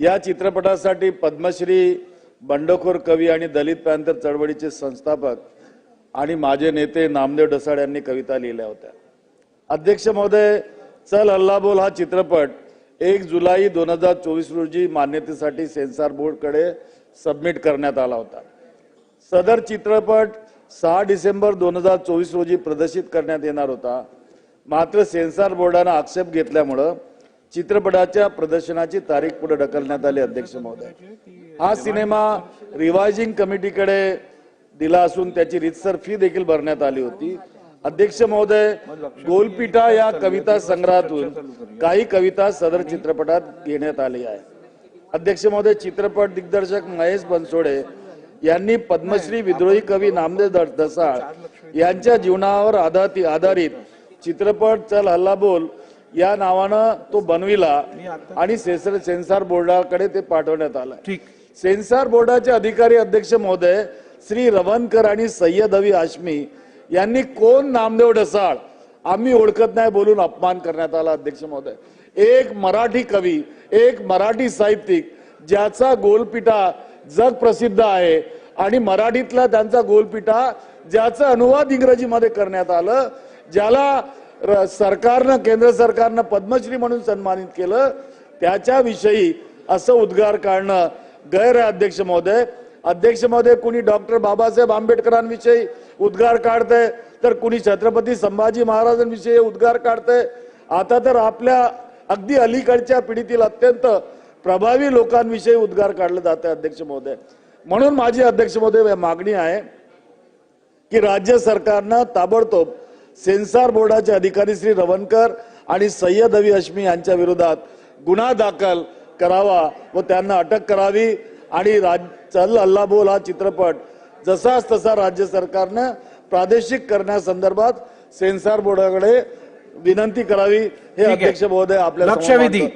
या चित्रपटासाठी पद्मश्री बंडखोर कवी आणि दलित पॅंथर चळवळीचे संस्थापक आणि माझे नेते नामदेव डसाड यांनी कविता लिहिल्या होत्या. अध्यक्ष महोदय चल हल्ला बोल हा चित्रपट एक जुलै दोन हजार चोवीस रोजी मान्यतेसाठी सेन्सॉर बोर्डकडे सबमिट करण्यात आला होता. सदर चित्रपट सहा डिसेंबर दोन हजार चोवीस रोजी प्रदर्शित करण्यात येणार होता. मात्र सेन्सॉर बोर्डानं आक्षेप घेतल्यामुळं चित्रपटाच्या प्रदर्शनाची तारीख पुढे ढकलण्यात आली अध्यक्ष महोदय. हा सिनेमा रिवायझिंग कमिटीकडे दिला असून त्याची रितसर फी देखील भरण्यात आली होती. अध्यक्ष महोदय गोलपिठा या कविता संग्रहातून काही कविता सदर चित्रपटात घेण्यात आली आहे. अध्यक्ष महोदय चित्रपट दिग्दर्शक महेश बनसोडे यांनी पद्मश्री विद्रोही कवी नामदेव दसाळ यांच्या जीवनावर आधारित चित्रपट चल हल्ला बोल या नावानं तो बनविला आणि सेन्सर सेन्सॉर बोर्डाकडे ते पाठवण्यात आलं. ठीक. सेन्सॉर बोर्डाचे अधिकारी अध्यक्ष महोदय श्री रवणकर आणि सय्यद अवी हाशमी यांनी कोण नामदेव ढसाळ आम्ही ओळखत नाही बोलून अपमान करण्यात आला अध्यक्ष महोदय. एक मराठी कवी एक मराठी साहित्यिक ज्याचा गोलपिठा जग प्रसिद्ध आहे आणि मराठीतला त्यांचा गोलपिठा ज्याचा अनुवाद इंग्रजीमध्ये करण्यात आलं ज्याला सरकारनं केंद्र सरकारनं पद्मश्री म्हणून सन्मानित केलं त्याच्याविषयी असं उद्गार काढणं गैर आहे अध्यक्ष महोदय. अध्यक्ष महोदय कुणी डॉक्टर बाबासाहेब आंबेडकरांविषयी उद्गार काढतंय तर कुणी छत्रपती संभाजी महाराजांविषयी उद्गार काढतंय. आता तर आपल्या अगदी अलीकडच्या पिढीतील अत्यंत प्रभावी लोकांविषयी उद्गार काढलं जात आहे अध्यक्ष महोदय. म्हणून माझी अध्यक्ष महोदय मागणी आहे की राज्य सरकारनं ताबडतोब सेन्सॉर बोर्डाचे अधिकारी श्री रवणकर आणि सय्यद अवी हश्मी यांच्या विरोधात गुन्हा दाखल करावा व त्यांना अटक करावी आणि राज चल अल्ला बोल हा चित्रपट जसाच तसा राज्य सरकारनं प्रादेशिक करण्यासंदर्भात सेन्सॉर बोर्डाकडे विनंती करावी हे. अध्यक्ष महोदय आपल्याला लक्षवेधी.